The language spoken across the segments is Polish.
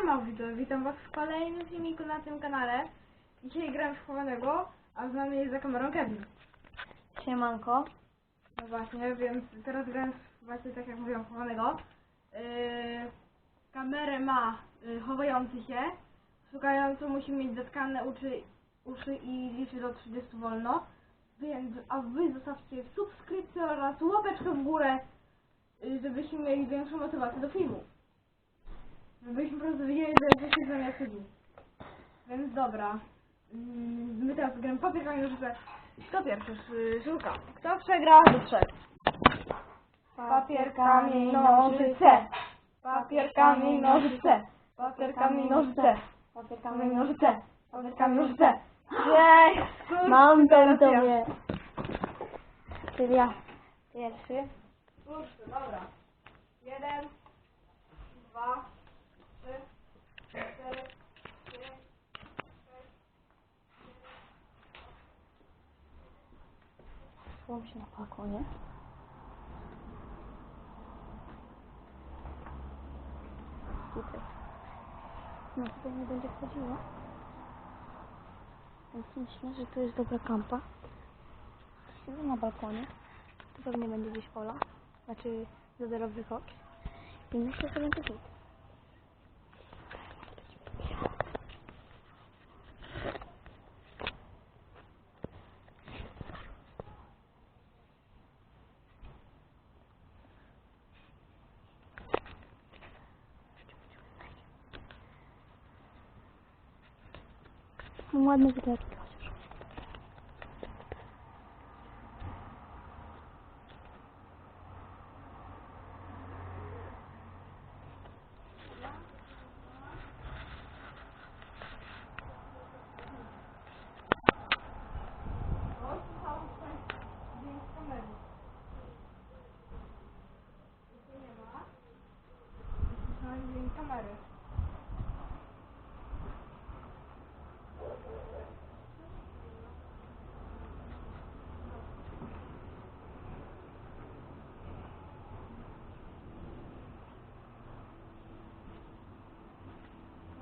Siema widzowie, witam was w kolejnym filmiku na tym kanale. Dzisiaj gram w chowanego, a z nami jest za kamerą Kevin. Siemanko. No właśnie, więc teraz gram w- właśnie tak jak mówiłam chowanego. Yy, kamerę ma yy, chowający się. Szukający musi mieć zatkane uszy, uszy i liczy do 30 wolno. Więc, a wy zostawcie subskrypcję oraz łapeczkę w górę, yy, żebyśmy mieli większą motywację do filmu. Żebyśmy po prostu wiedzieli, że jesteśmy zamiast ludzi. Więc dobra. Mm, My teraz gramy papier, kamień, nożyce. Kto pierwszy sz- szuka? Kto przegra do trzech? Papier, kamień, nożyce. Papier, kamień, nożyce. Papier, kamień, nożyce. Papier, Kamień, nożyce. Papier, kamień, nożyce. Jej! Mam Teraz to ja. tobie. Czyli ja pierwszy. Słuszny, dobra. Jeden, dwa, trzy, cztery, pięć, sześć, Schowam się na balkonie. Tutaj. No tutaj nie będzie wchodziło. Więc myślę, że tu jest dobra kampa. Siedzę na balkonie. Tu pewnie będzie gdzieś pola. Znaczy zaderowy kok. I myślę, że będzie tu. Mam ładne widoki chociaż. Oj, słyszałam tutaj dźwięk kamery. Tu nie ma. Słyszałam dźwięk kamery.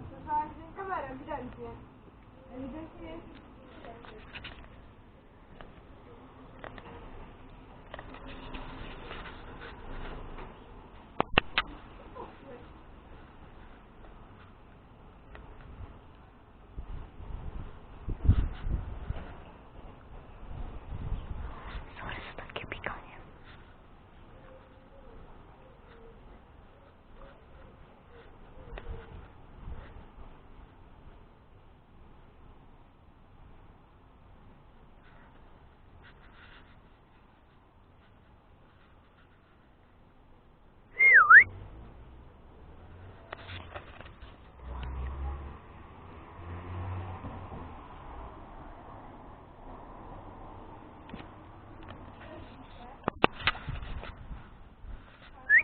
Słyszałam dźwięk kamery, ewidentnie. Ewidentnie jest... Sorry za takie pikanie.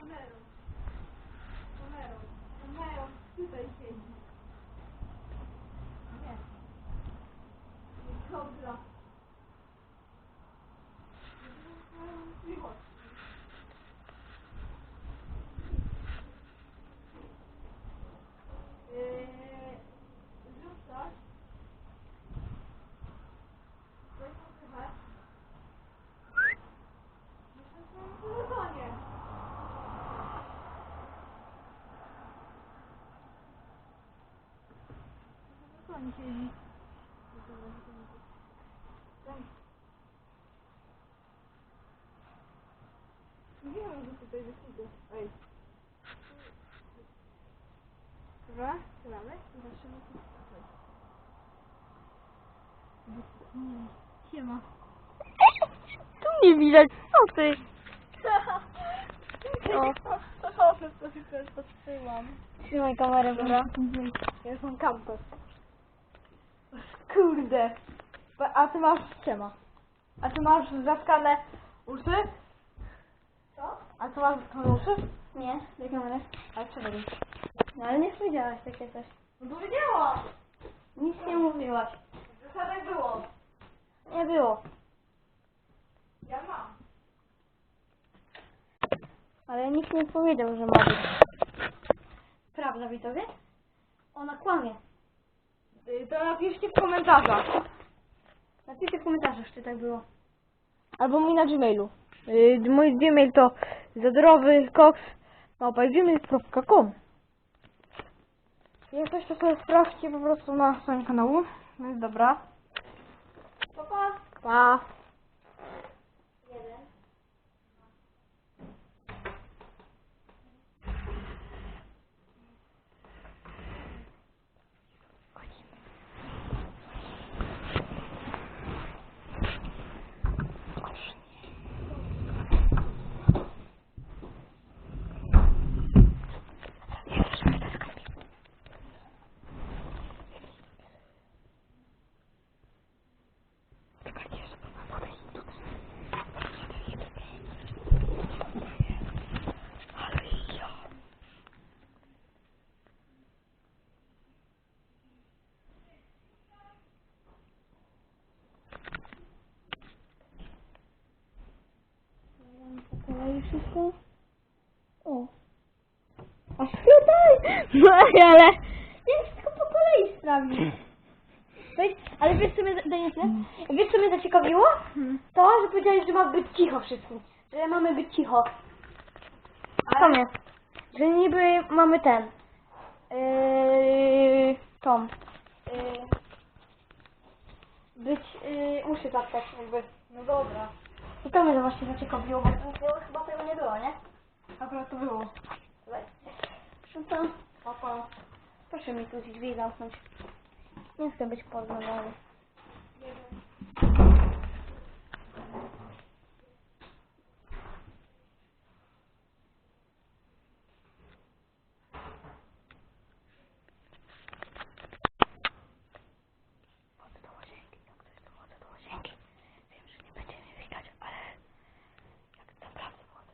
Kamerą. Kamerą. Kamerą. Tutaj siedzi. Nie. Dobra. Eee, Zrób coś. Coś tam słychać. Myślę, że mam w telefonie. Co oni siedzi? Nie wiem, że tutaj wysiedzę. Ej. Dobra, strzelamy. Zobaczymy, co tutaj. Siema. Tu nie widać, co ty? O. To wszystko się podsyłam. Trzymaj kamerę, dobra? Ja już mam kampę. Kurde. A ty masz siema. A ty masz zatkane uszy? Co? A ty masz zatkane uszy? Nie, do kamery. A czego nie? No ale nie powiedziałaś takie coś. No powiedziałam. Nic nie mówiłaś. W zasadach było. Nie było. Ja mam. Ale nikt nie powiedział, że ma być. Prawda, widzowie? Ona kłamie. Y, To napiszcie w komentarzach. Napiszcie w komentarzach, czy tak było. Albo mój na Gmailu. Y, Mój Gmail to zadorowycox.gmail.com Jak coś to sobie sprawdźcie po prostu na swoim kanału. No jest dobra. Pa, pa. Pa. Jeden. Po kolei wszystko? O. Aż tutaj! No ale... Nie, wszystko po kolei sprawi. Weź, ale wiesz co mnie, Daniel, wiesz co mnie zaciekawiło? To, że powiedziałeś, że ma być cicho wszyscy. Że mamy być cicho. Co mnie? Że niby mamy ten. Yy, Tom. Yy, być, yy, uszy zatkać jakby. No dobra. I to mnie właśnie zaciekawiło, bo to chyba tego nie było, nie? Akurat to było. Papa. proszę mi tu drzwi zamknąć. Nie chcę być podglądany. Chodzę do łazienki, jak coś to chodzę do łazienki. Wiem, że nie będzie mnie widać, ale jak naprawdę chodzę.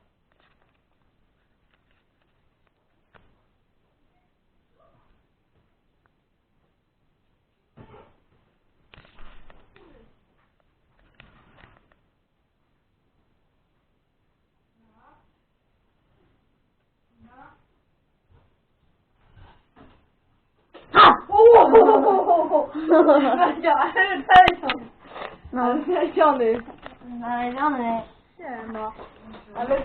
No. Ale znaleziony. Znaleziony. Nie no. Ale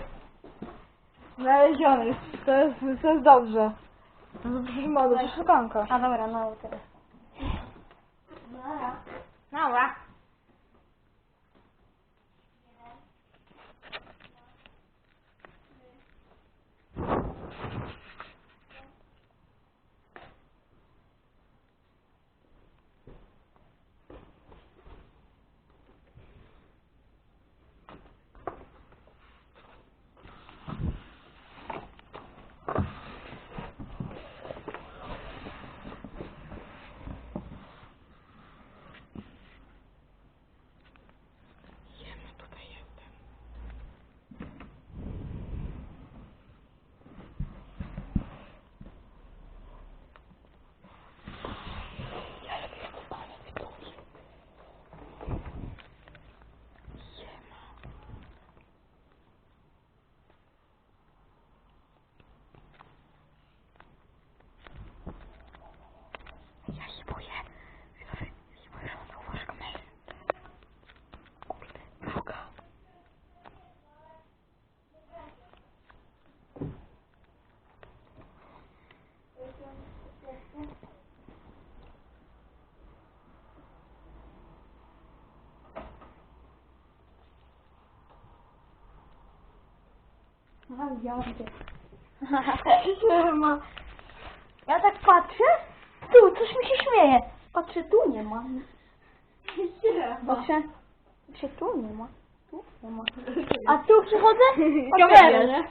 znaleziony. To jest, to jest dobrze. No to przecież ma do szukanka. A dobra, no teraz. Mała. Ja się boję. Widzowie, ja się boję, że on zauważy kamerę. Kurde, droga. Cię. Ma. Ja tak patrzę, tu, coś mi się śmieje. Patrzę, tu nie ma. Patrzę, patrzę, tu nie ma. Tu nie ma. A tu przychodzę? Kamerę, nie?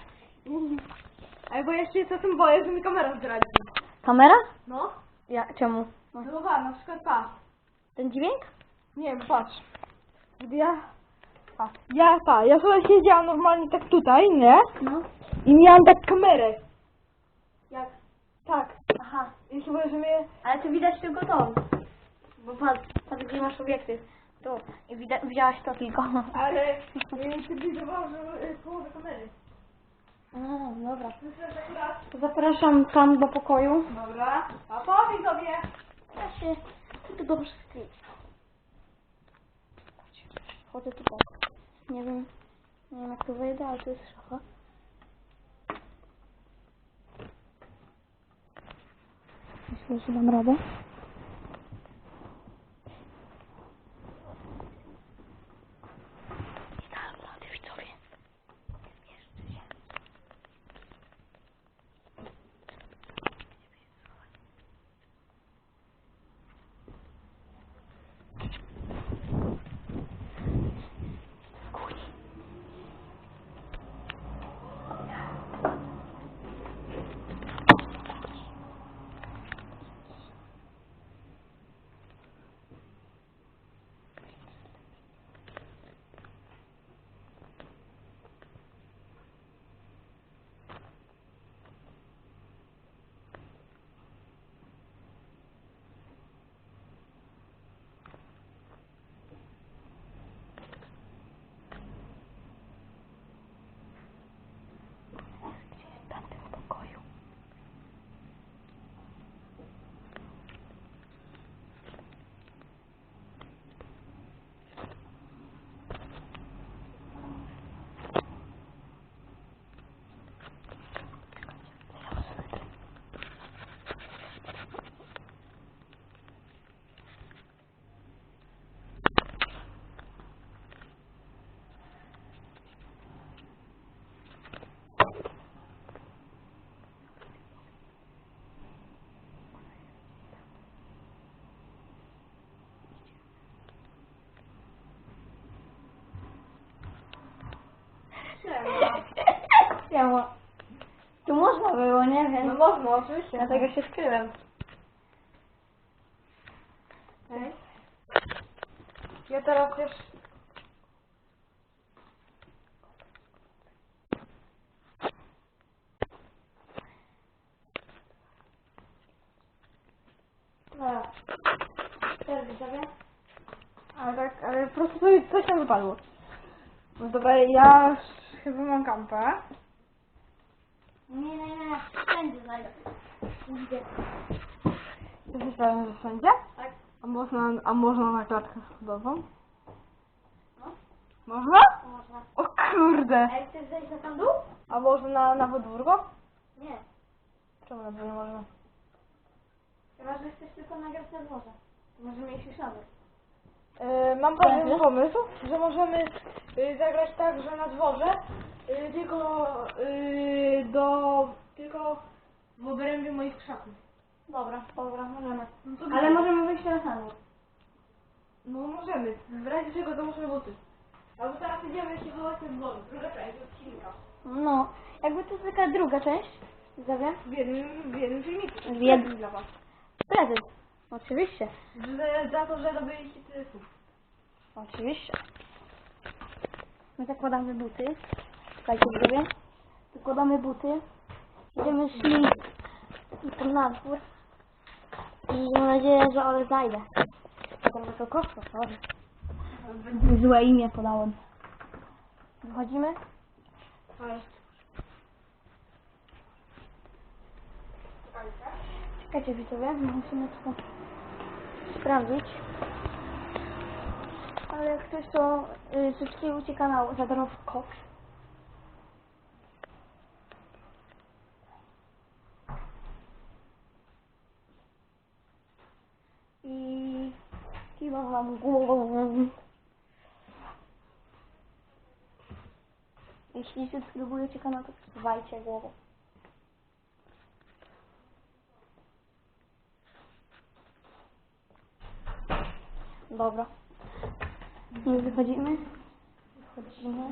Albo jeszcze się czasem boję, że mi kamera zdradzi. Kamera? No. Ja, czemu? No dobra, na przykład ta. Ten dźwięk? Nie patrz. Gdy ja... A, ja ta, ja sobie siedziałam normalnie tak tutaj, nie? No. I miałam tak kamerę. Jak? Tak. Aha. I chyba, że mnie... Ale tu widać tylko to. Bo patrz, patrz gdzie masz obiektyw. Tu. I widać, widziałaś to tylko. Ale nie wiem, czy widziałam, że y, połowę kamery. A, dobra. Myślę, że akurat... Zapraszam tam do pokoju. Dobra. A powiedz widzowie. Da się to dobrze skryć. Chodzę tutaj. Nie wiem, nie wiem jak to wejdę, ale to jest szafa. Myślę, że dam radę. Nie dam rady, widzowie. Jeszcze się. Kuchni. Gdzie jest w tamtym pokoju? Siema. Tu można było, nie wiem. No można, oczywiście. Dlatego się skryłem. Okej. Ja teraz też... Dobra. Teraz widzowie. Ale tak, ale po prostu coś, coś tam wypadło. No dobra, ja już chyba mam kampę. Nie, nie, nie. Wszędzie? Tak. A można, a można na klatkę schodową? No. Można? Można. O kurde! A jak chcesz zejść na sam dół? A można na, na podwórko? Nie. Czemu na to nie można? Chyba, że chcesz tylko nagrać na dworze. Może już nawet. Yy, mam pewien pomysł, że możemy yy, zagrać tak, że na dworze, yy, tylko yy, do, tylko w obrębie moich krzaków. Dobra, dobra, możemy. No to Ale możemy wyjść na dół. No możemy, w razie czego założymy buty. Albo teraz idziemy się chować na dworze, druga część od silnika. No, jakby to jest taka druga część. Widzowie? W jednym, w jednym filmiku. W jednym. dla was. Prezent. Oczywiście. Za, za to, że robiliście tyle słów. Oczywiście. My zakładamy buty. Słuchajcie widzowie. Zakładamy buty. Idziemy tam na dwór. I mam nadzieję, że one znajdę. Potem to koszto, sorry. Złe imię podałem. Wychodzimy? Ale... Czekajcie widzowie, musimy to sprawdzić. Ale jak ktoś to y, szybciej ucieka na za darmowy koks. I kiwam wam głową. Jeśli subskrybujecie kanał, to kiwajcie głową. Dobra. My wychodzimy. Wychodzimy.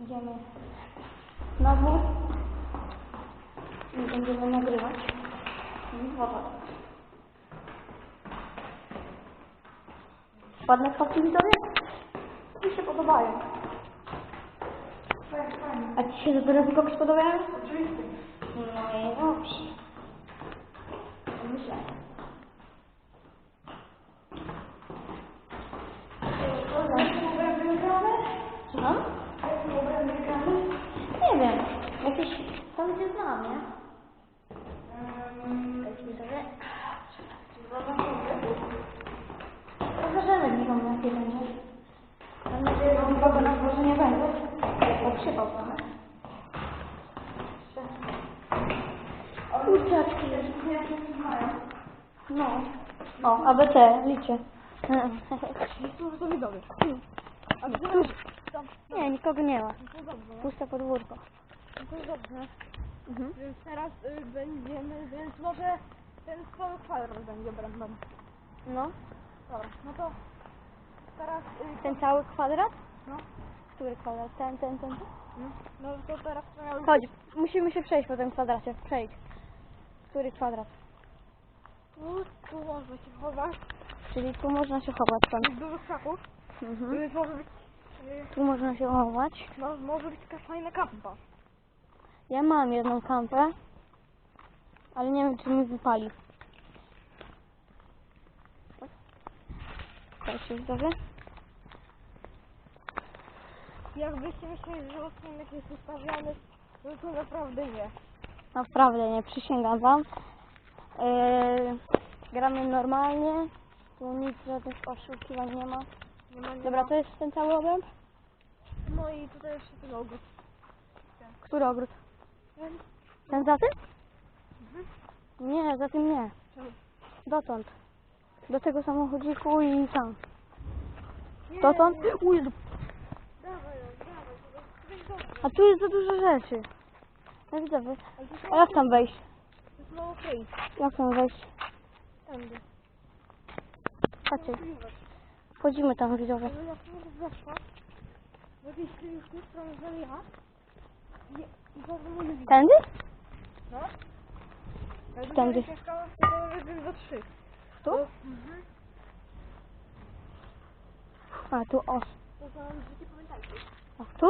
Idziemy na dwór. I będziemy nagrywać. I Ładne fotki widzowie? Mi się podobają. A Ci się dopiero koks podobają? Oczywiście. No i dobrze. Myślę. Słucham? Nie wiem. Jakieś tam gdzie znam, nie? Czekajcie, widzowie. No. nie będzie. Mam nadzieję, że on nikogo na dworze nie będzie. Bo krzywą mamy. Kurczaczki. No. O, ABC, liczę. Może sobie Nie, nikogo nie ma. No Puste podwórko. No to dobrze. Mhm. Więc teraz y, będziemy, więc może ten cały kwadrat będzie brandem. No. Dobra, no to teraz, y, Ten cały kwadrat? no, Który kwadrat? Ten, ten, ten? no, no to teraz miał Chodź, musimy się przejść po tym kwadracie. Przejdź. Który kwadrat? Tu, tu można się chować. Czyli tu można się chować tam. Z dużych krzaków. Mhm. Może być, Tu można się chować. no, może być taka fajna kampa. Ja mam jedną kampę, ale nie wiem czy mi wypali. Się zdarzy? Jakbyście myśleli, że odcinek jest ustawiony, to to naprawdę nie. Naprawdę nie, przysięgam wam. Yy, gramy normalnie. Tu nic żadnych oszukiwań nie ma. Nie ma, nie Dobra, ma. to jest ten cały obręb? No i tutaj jeszcze ten ogród. Który ogród? Ten? Ten za tym? Mhm. Nie, za tym nie. Czemu? Dotąd. Do tego samochodziku i tam. Nie, Dotąd? nie. Uj, Dawaj, no, dawaj, to jest dobrze. A tu jest za dużo rzeczy. No widzowie. Ale A jak tam wejść? jest mało okej. Jak tam wejść? Tędy. Możliwe. wchodzimy tam widzowie. Ale jak to weszła, chwili już tu stronę ja i, i bardzo mnie lubi. Tędy? No. Bym Tędy. mieszkała w. Tu? Mhm. A tu o. To są życie pamiętajcie. A tu!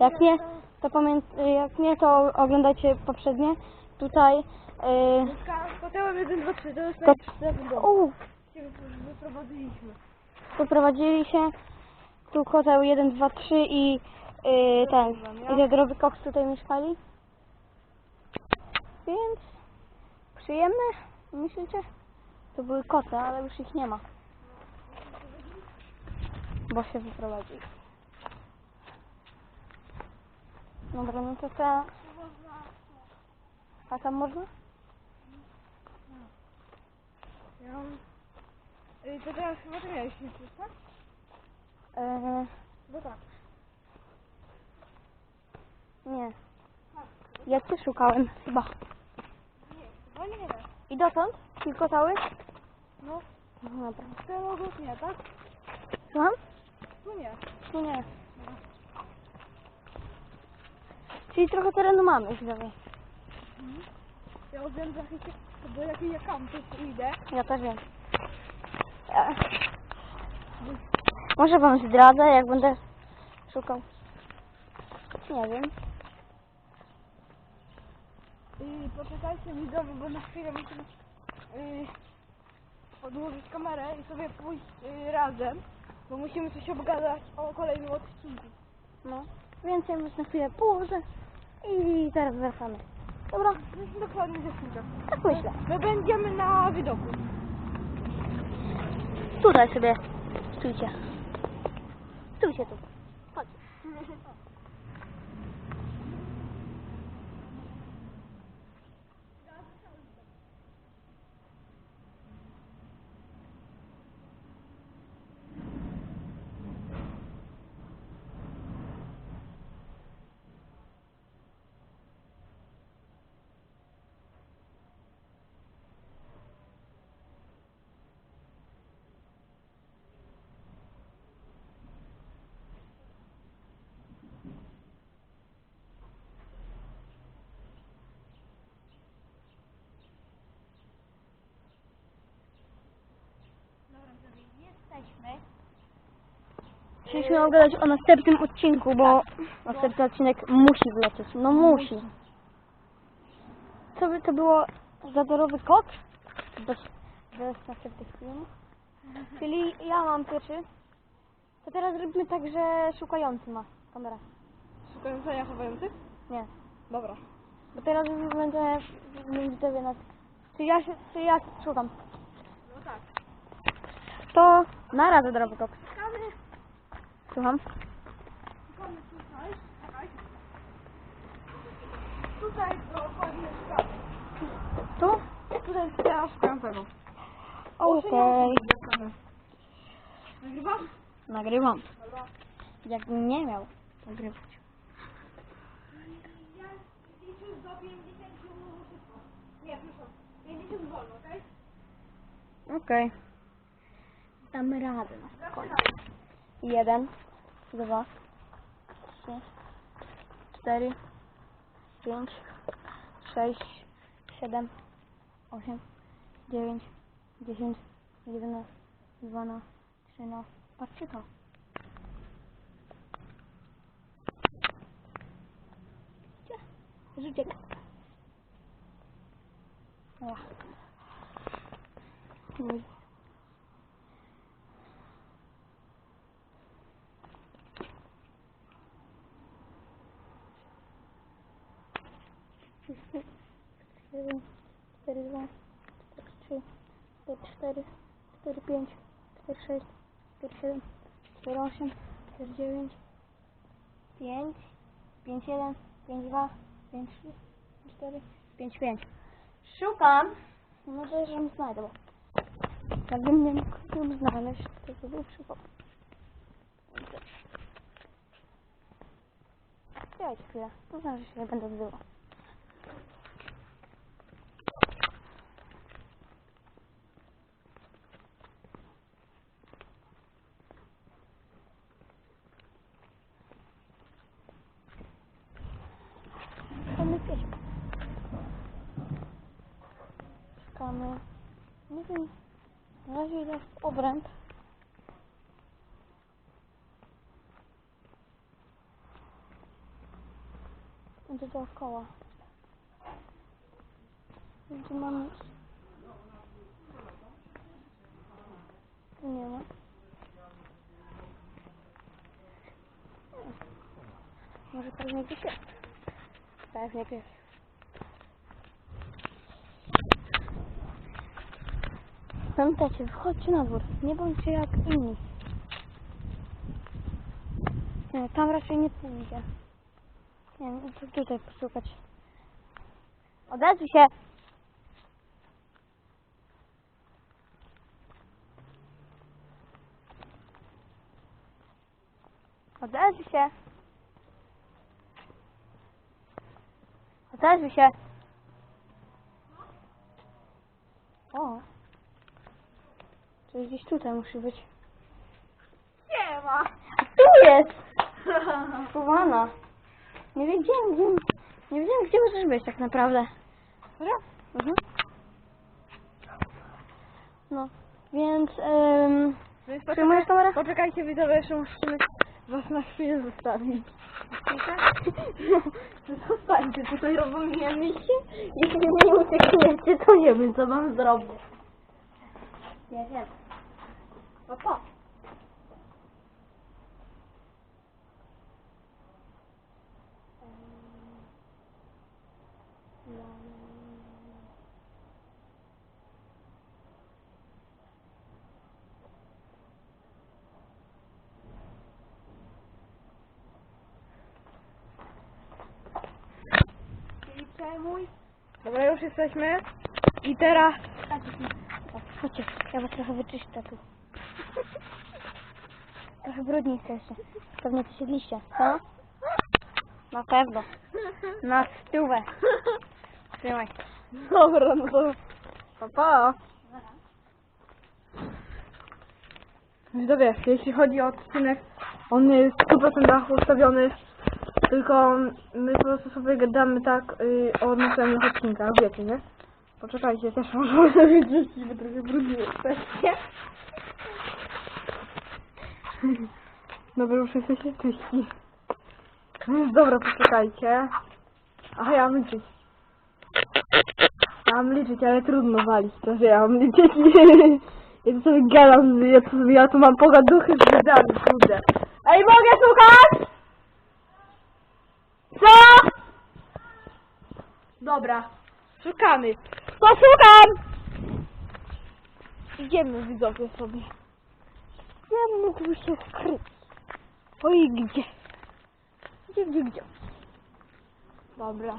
Jak nie, to pamięt, jak nie, to oglądajcie poprzednie. Tutaj. Yy, kotełem 1, 2, 3, to jest to, najlepszy dom. u, Się wyprowadziliśmy. poprowadzili się. Tu koteł 1, 2, 3 i yy, ten. I te zdrowy koks tutaj mieszkali. Więc przyjemne, myślicie? To były koty, ale już ich nie ma. Bo się wyprowadzili. Dobra, no to co? A tam można? Ja mam... Ej, to teraz chyba ty miałeś myśleć, tak? Eee, Bo tak. nie. Ja cię szukałem chyba. Chyba nie. I dotąd? Tylko cały? No, No dobra. ten ogród nie, tak? Słucham? Tu nie. No nie. Czyli trochę terenu mamy, widzowie. Ja wiem, że do jakiej ja idę. Ja też wiem. E, Może wam zdradzę, jak będę szukał. Nie wiem. I poczekajcie widzowie, bo na chwilę musimy yy, odłożyć kamerę i sobie pójść yy, razem, bo musimy coś obgadać o kolejnym odcinku. No. Więc ja już na chwilę położę i zaraz wracamy. Dobra? Dokładnie za chwilkę. Tak myślę. My będziemy na widoku. Tutaj sobie stójcie. Stójcie tu. Chodź. Jesteśmy. Chcieliśmy oglądać o następnym odcinku, bo następny odcinek musi wlecieć. No musi. Co by to było? Zadorowy kot? Bez, bez następnych filmów. Czyli ja mam pierwszy. To teraz robimy tak, że szukający ma kamera. Szukającenia chowających? Nie. Dobra. Bo teraz już będzie widzowie nas. Czy ja się, czy ja szukam? No tak. To na razie droby koks. Słucham. tutaj. Dokładnie szukamy. tutaj ja szukam tego. Okej. Nagrywasz? Nagrywam. Jakbym nie miał nagrywać. Ja liczę do 50 szybko. Nie, proszę. 50 wolno, okej? Okej. Damy radę na spokojnie. Jeden, dwa, trzy, cztery, pięć, sześć, siedem, osiem, dziewięć, dziesięć, jedenaście, dwanaście, trzynaście. Patrzcie to. Widzicie? Rzucie. Ła. 4, 4, 5, 4, 6, 4, 7, 4, 8, 4, 9, 5, 5, 1, 5, 2, 5, 3, 4, 5, 5. Szukam. No to żebym znajdę. Jakbym nie mógł znaleźć, to by był przypadek. Czekajcie chwilę, to znaczy, że się nie będę wzywał. Dookoła. Gdzie mam iść? Tu nie ma. Może pewnie gdzieś jest. Pewnie gdzieś. Pamiętajcie, wychodźcie na dwór. Nie bądźcie jak inni. Nie, tam raczej nie pójdzie. Nie wiem, to tutaj poszukać. Odezwij się! Odezwij się! Odezwij się! O! Czyli gdzieś tutaj musi być. Nie ma. A tu jest! Schowana. Nie wiedziałem, gdzie... Nie wiedziałem, gdzie możesz być tak naprawdę. Serio? Mhm. No, więc... Um, Więc Przyjmujesz kamerę? Poczekajcie widzowie, jeszcze musimy was na chwilę zostawić. no, zostańcie tutaj, rozumiecie? Jeśli nie uciekniecie, to nie wiem, co mam zrobić. Nie wiem. No przejmuj. Dobra, już jesteśmy. I teraz... Chodźcie, ja was trochę wyczyszczę tu. Trochę brudni jesteście. Pewnie tu siedliście, co? Na pewno. Na stówę. Trzymaj. Dobra, no to... Pa, pa. Widzowie, jeśli chodzi o odcinek, on jest w 100% ustawiony, tylko my po prostu sobie gadamy tak y, o następnych odcinkach, wiecie, nie? Poczekajcie, też może sobie wyczyścić, bo trochę brudni jesteście. Dobra, już jesteście czyści. No jest dobra, poczekajcie. Aha, ja mam liczyć. Ja mam liczyć, ale trudno walić to, że ja mam liczyć. Ja tu sobie gadam, ja tu, ja tu mam pogaduchy z widzami, kurde. Ej, mogę słuchać? Co? Dobra, szukamy. Poszukam! Idziemy widzowie sobie. Ja mógłby się skryć. Oj, gdzie? Gdzie, gdzie, gdzie? Dobra.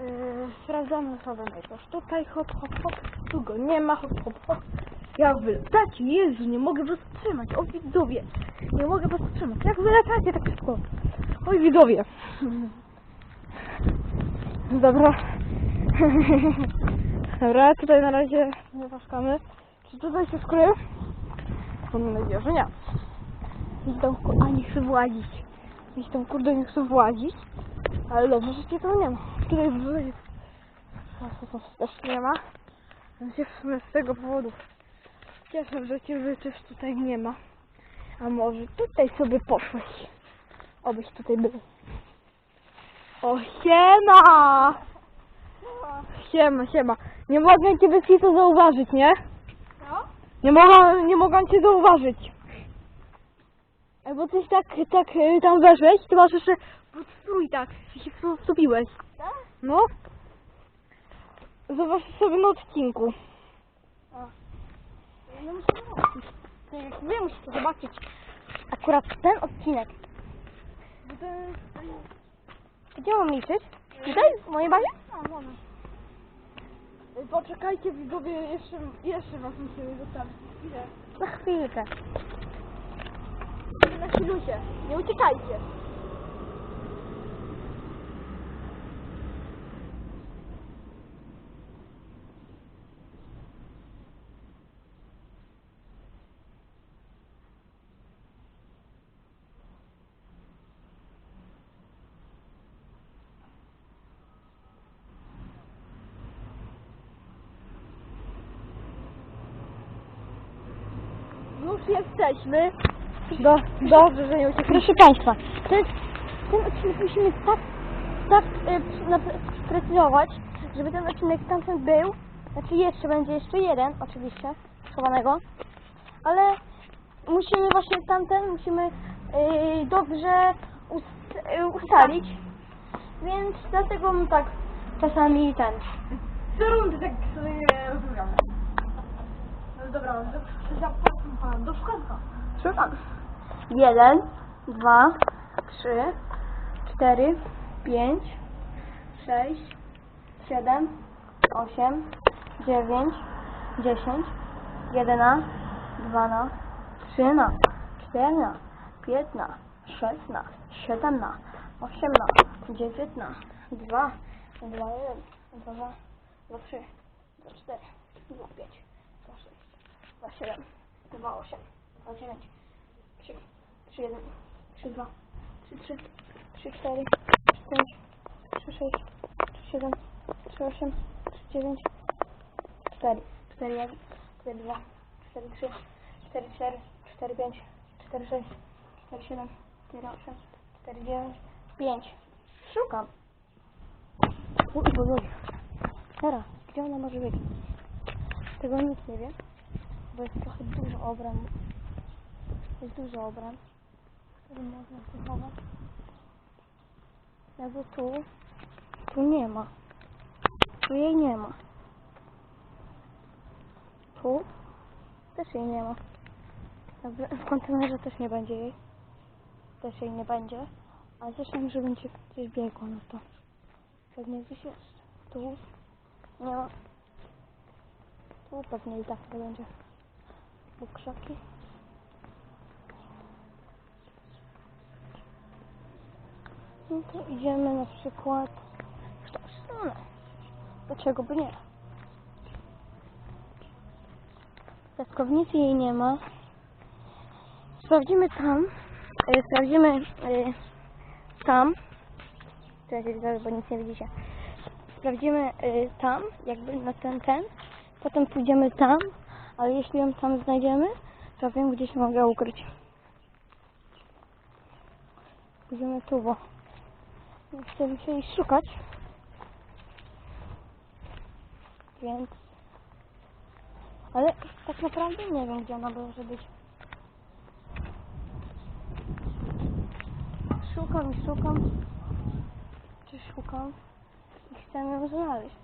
Yy, sprawdzamy sobie najpierw tutaj, hop, hop, hop, tu go nie ma, hop, hop, hop. Jak wyletacie, Jezu, nie mogę was trzymać, o widzowie, nie mogę was trzymać, jak wyletacie tak szybko, oj widzowie. Dobra. Dobra, tutaj na razie nie ważkamy. Czy tutaj się skryje? Mam nadzieję, że nie. Gdzieś tam, a nie chcę włazić. Gdzieś tam, kurde, nie chcę włazić. Ale dobrze, że cię tam nie ma. Tutaj w jest... też nie ma. Więc się w sumie z tego powodu cieszę, że cię też tutaj nie ma. A może tutaj sobie poszłeś? Obyś tutaj był. O, siema! Siema, siema. Nie mogę cię bez to zauważyć, nie? Co? Nie mogę, nie mogę cię zauważyć. Bo coś tak, tak y, tam weszłeś, ty masz jeszcze pod strój tak, się w- wstupiłeś. Tak? No. Zobacz sobie na odcinku. Ja muszę zobaczyć. To jak wy musicie zobaczyć akurat ten odcinek. Gdzie mam liczyć? Tutaj? W mojej bazie? Poczekajcie widzowie, jeszcze, jeszcze was musimy zostawić. Ile? Na chwilkę. Na chwilusie. Nie uciekajcie. Już Do, dobrze, że nie uciekliśmy. Proszę Państwa, ten, ten odcinek musimy tak, tak e, napre- sprecyzować, żeby ten odcinek tamten był. Znaczy jeszcze będzie jeszcze jeden, oczywiście, schowanego. Ale musimy właśnie tamten, musimy e, dobrze ust, e, ustalić. Więc dlatego my tak czasami ten. Co rundy tak sobie rozmawiamy. No dobra, do, do, do szkolka. Szukam. Jeden, dwa, trzy, cztery, pięć, sześć, siedem, osiem, dziewięć, dziesięć, jedenaście, dwanaście, trzynaście, czternaście, piętnaście, szesnaście, siedemnaście, osiemnaście, dziewiętnaście, dwa, dwa, jeden, dwa, dwa, dwa, trzy, dwa, cztery, dwa, pięć, dwa, sześć, dwa, siedem, dwa, osiem, dwa, dziewięć, trzy, trzy, jeden, trzy, dwa, trzy, trzy, trzy, cztery, trzy, pięć, trzy, sześć, trzy, siedem, trzy, osiem, trzy, dziewięć, cztery, cztery, jeden, cztery, dwa, cztery, trzy, cztery, cztery, cztery, pięć, cztery, sześć, cztery, siedem, cztery, osiem, cztery, dziewięć, pięć. Szukam. Uj, uj, uj. Teraz, gdzie ona może być? Tego nikt nie wie, bo jest trochę dużo obran. Jest dużo obran, które można zachować. Jakby tu, tu nie ma. Tu jej nie ma. Tu też jej nie ma. Jakby w kontenerze też nie będzie jej. Też jej nie będzie. Ale wiem, że będzie gdzieś biegła na to. Pewnie gdzieś jest. Tu nie ma. Tu pewnie i tak to będzie. Tu krzaki. No to idziemy na przykład w tą stronę. Dlaczego by nie? Piaskownicy jej nie ma. Sprawdzimy tam. E, sprawdzimy e, tam. Czekajcie, zaraz, bo nic nie widzicie. Sprawdzimy e, tam, jakby na ten, ten. Potem pójdziemy tam, ale jeśli ją tam znajdziemy, to wiem, gdzie się mogę ukryć. Pójdziemy tu, bo będziemy musieli szukać. Więc... Ale tak naprawdę nie wiem, gdzie ona może być. Szukam i szukam. Czy szukam? I chcę ją znaleźć.